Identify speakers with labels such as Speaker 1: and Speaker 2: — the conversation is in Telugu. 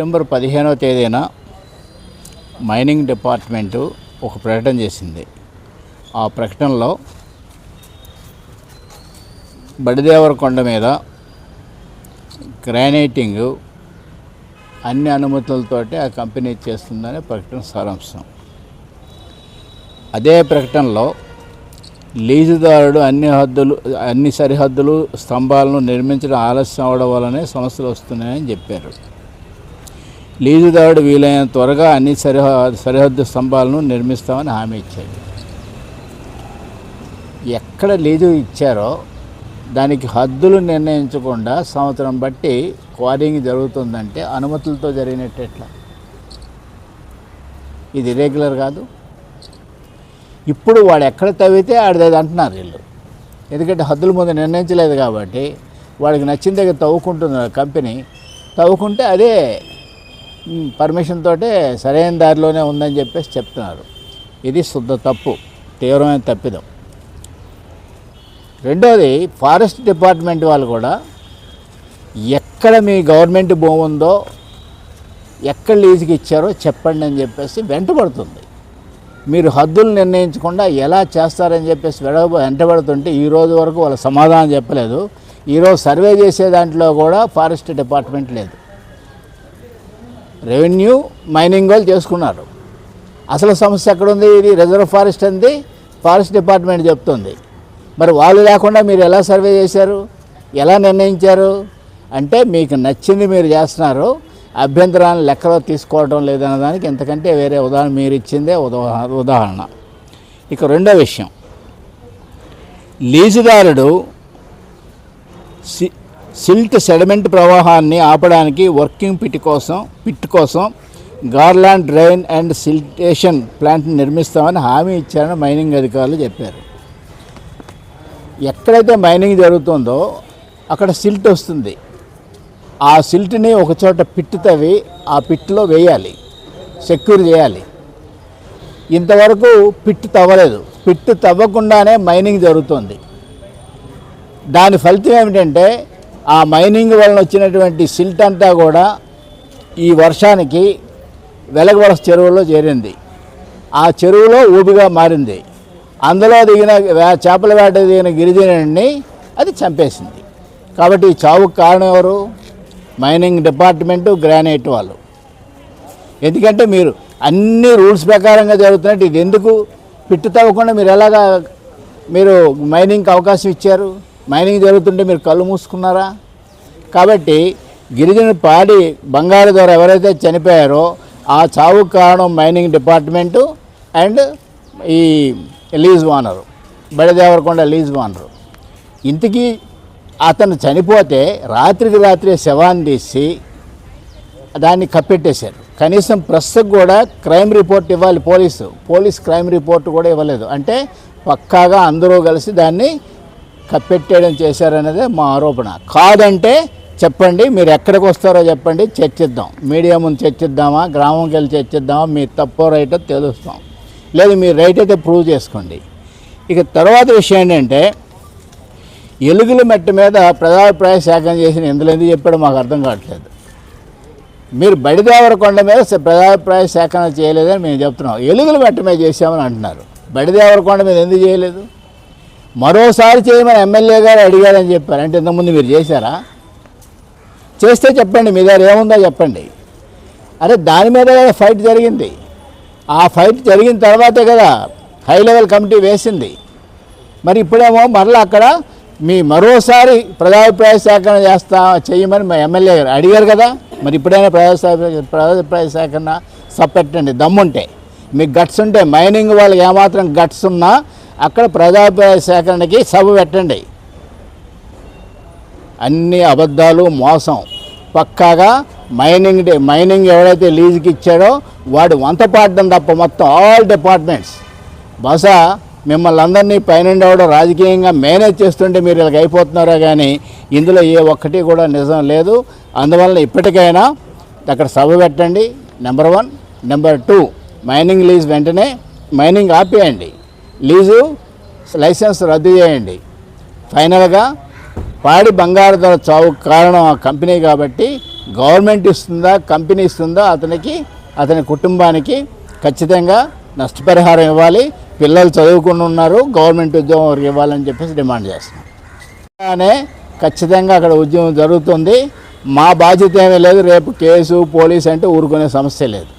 Speaker 1: సెప్టెంబర్ పదిహేనవ తేదీన మైనింగ్ డిపార్ట్మెంటు ఒక ప్రకటన చేసింది. ఆ ప్రకటనలో బడిదేవరకొండ మీద గ్రానైటింగ్ అన్ని అనుమతులతోటి ఆ కంపెనీ చేస్తుందనే ప్రకటన సారాంశం. అదే ప్రకటనలో లీజుదారుడు అన్ని హద్దులు అన్ని సరిహద్దులు స్తంభాలను నిర్మించడం ఆలస్యం అవడం వల్లనే సమస్యలు వస్తున్నాయని చెప్పారు. లీజుదారుడు వీలైన త్వరగా అన్ని సరిహ సరిహద్దు స్తంభాలను నిర్మిస్తామని హామీ ఇచ్చాడు ఎక్కడ లీజు ఇచ్చారో దానికి హద్దులు నిర్ణయించకుండా సంవత్సరం బట్టి క్వారింగ్ జరుగుతుందంటే అనుమతులతో జరిగినట్టు ఎట్లా ఇది రెగ్యులర్ కాదు. ఇప్పుడు వాడు ఎక్కడ తవ్వితే ఆడది అంటున్నారు వీళ్ళు. ఎందుకంటే హద్దుల ముందు నిర్ణయించలేదు కాబట్టి వాడికి నచ్చిన దగ్గర తవ్వుకుంటున్నారు కంపెనీ. తవ్వుకుంటే అదే పర్మిషన్ తోటే సరైన దారిలోనే ఉందని చెప్పేసి చెప్తున్నారు. ఇది శుద్ధ తప్పు తీవ్రమైన తప్పిదం. రెండోది ఫారెస్ట్ డిపార్ట్మెంట్ వాళ్ళు కూడా ఎక్కడ మీ గవర్నమెంట్ భూమి ఉందో ఎక్కడ లీజుకి ఇచ్చారో చెప్పండి అని చెప్పేసి వెంటబడుతుంది. మీరు హద్దులు నిర్ణయించకుండా ఎలా చేస్తారని చెప్పేసి వెడ వెంటబడుతుంటే ఈ రోజు వరకు వాళ్ళ సమాధానం చెప్పలేదు. ఈరోజు సర్వే చేసే దాంట్లో కూడా ఫారెస్ట్ డిపార్ట్మెంట్ లేదు. రెవెన్యూ మైనింగ్ వాళ్ళు చేసుకున్నారు. అసలు సమస్య ఎక్కడుంది? ఇది రిజర్వ్ ఫారెస్ట్ అంది ఫారెస్ట్ డిపార్ట్మెంట్ చెప్తుంది. మరి వాళ్ళు లేకుండా మీరు ఎలా సర్వే చేశారు? ఎలా నిర్ణయించారు? అంటే మీకు నచ్చింది మీరు చేస్తున్నారు అభ్యంతరాన్ని లెక్కలో తీసుకోవడం లేదన్న దానికి ఎంతకంటే వేరే ఉదాహరణ మీరు ఇచ్చిందే ఉదాహరణ. ఇక రెండో విషయం. లీజుదారుడు సి- సిల్ట్ సెడిమెంట్ ప్రవాహాన్ని ఆపడానికి వర్కింగ్ పిట్ కోసం పిట్ కోసం గార్లాండ్ డ్రైన్ అండ్ సిల్టేషన్ ప్లాంట్ని నిర్మిస్తామని హామీ ఇచ్చారని మైనింగ్ అధికారులు చెప్పారు. ఎక్కడైతే మైనింగ్ జరుగుతుందో అక్కడ సిల్ట్ వస్తుంది. ఆ సిల్ట్ని ఒకచోట పిట్ తవ్వి ఆ పిట్లో వేయాలి సెక్యూర్ చేయాలి. ఇంతవరకు పిట్ తవ్వలేదు. పిట్ తవ్వకుండానే మైనింగ్ జరుగుతుంది. దాని ఫలితం ఏమిటంటే ఆ మైనింగ్ వలన వచ్చినటువంటి సిల్ట్ అంతా కూడా ఈ వర్షానికి వెలగవలస చెరువులో చేరింది. ఆ చెరువులో ఊబిగా మారింది. అందులో దిగిన చేపల వేట దిగిన గిరిజనుడిని అది చంపేసింది. కాబట్టి ఈ చావుకు కారణం ఎవరు? మైనింగ్ డిపార్ట్మెంటు గ్రానైట్ వాళ్ళు. ఎందుకంటే మీరు అన్ని రూల్స్ ప్రకారంగా జరుగుతున్నట్టు ఇది ఎందుకు? పిట్టు తవ్వకుండా మీరు ఎలాగా మీరు మైనింగ్కి అవకాశం ఇచ్చారు? మైనింగ్ జరుగుతుంటే మీరు కళ్ళు మూసుకున్నారా? కాబట్టి గిరిజన పాడి బంగారు ద్వారా ఎవరైతే చనిపోయారో ఆ చావు కారణం మైనింగ్ డిపార్ట్మెంటు అండ్ ఈ లీజ్ వానరు బడిదేవరకొండ లీజ్ వానరు ఇంతకీ అతను చనిపోతే రాత్రికి రాత్రి శవాన్ని తీసి దాన్ని కప్పెట్టేశారు. కనీసం ప్రెస్కి కూడా క్రైమ్ రిపోర్ట్ ఇవ్వాలి పోలీసు పోలీస్ క్రైమ్ రిపోర్ట్ కూడా ఇవ్వలేదు. అంటే పక్కాగా అందరూ కలిసి దాన్ని కప్పెట్టేయడం చేశారనేదే మా ఆరోపణ. కాదంటే చెప్పండి మీరు ఎక్కడికి వస్తారో చెప్పండి చర్చిద్దాం. మీడియా ముందు చర్చిద్దామా గ్రామంకి వెళ్ళి చర్చిద్దామా మీరు తప్పో రైటో తెలుస్తాం. లేదు మీరు రైట్ అయితే ప్రూవ్ చేసుకోండి. ఇక తర్వాత విషయం ఏంటంటే ఎలుగుల మెట్ట మీద ప్రజాభిప్రాయ సేకరణ చేసిన ఎందులో ఎందుకు చెప్పాడో మాకు అర్థం కావట్లేదు. మీరు బడిదేవర కొండ మీద ప్రజాభిప్రాయ సేకరణ చేయలేదని మేము చెప్తున్నాం. ఎలుగుల మెట్ట మీద చేసామని అంటున్నారు. బడిదేవర కొండ మీద ఎందుకు చేయలేదు? మరోసారి చేయమని ఎమ్మెల్యే గారు అడిగారని చెప్పారు. అంటే ఇంతకుముందు మీరు చేశారా? చేస్తే చెప్పండి మీ దగ్గర ఏముందో చెప్పండి. అరే దాని మీద కదా ఫైట్ జరిగింది. ఆ ఫైట్ జరిగిన తర్వాతే కదా హై లెవెల్ కమిటీ వేసింది. మరి ఇప్పుడేమో మరలా అక్కడ మీ మరోసారి ప్రజాభిప్రాయ సేకరణ చేస్తా చేయమని మా ఎమ్మెల్యే గారు అడిగారు కదా. మరి ఇప్పుడైనా ప్రజా ప్రజాభిప్రాయ సేకరణ సపెట్టండి దమ్ముంటే. మీకు గట్స్ ఉంటే మైనింగ్ వాళ్ళకి ఏమాత్రం గట్స్ ఉన్నా అక్కడ ప్రజాభిప్రాయ సేకరణకి సభ పెట్టండి. అన్ని అబద్ధాలు మోసం. పక్కాగా మైనింగ్ డే మైనింగ్ ఎవడైతే లీజుకి ఇచ్చాడో వాడు వంత పాడడం తప్ప మొత్తం ఆల్ డిపార్ట్మెంట్స్. బహుశా మిమ్మల్ని అందరినీ పైనుండి ఎవడో రాజకీయంగా మేనేజ్ చేస్తుంటే మీరు ఇలాగ అయిపోతున్నారో కానీ ఇందులో ఏ ఒక్కటి కూడా నిజం లేదు. అందువల్ల ఇప్పటికైనా అక్కడ సభ పెట్టండి. Number one. Number two. Mining lease వెంటనే మైనింగ్ ఆపేయండి. లీజు లైసెన్స్ రద్దు చేయండి. ఫైనల్గా పాడి బంగారు ధర చావు కారణం ఆ కంపెనీ కాబట్టి గవర్నమెంట్ ఇస్తుందా కంపెనీ ఇస్తుందా అతనికి అతని కుటుంబానికి ఖచ్చితంగా నష్టపరిహారం ఇవ్వాలి. పిల్లలు చదువుకుని ఉన్నారు గవర్నమెంట్ ఉద్యోగం వారికి ఇవ్వాలని చెప్పేసి డిమాండ్ చేస్తున్నాం. అలానే ఖచ్చితంగా అక్కడ ఉద్యమం జరుగుతుంది. మా బాధ్యత ఏమీ లేదు రేపు కేసు పోలీస్ అంటే ఊరుకునే సమస్య లేదు.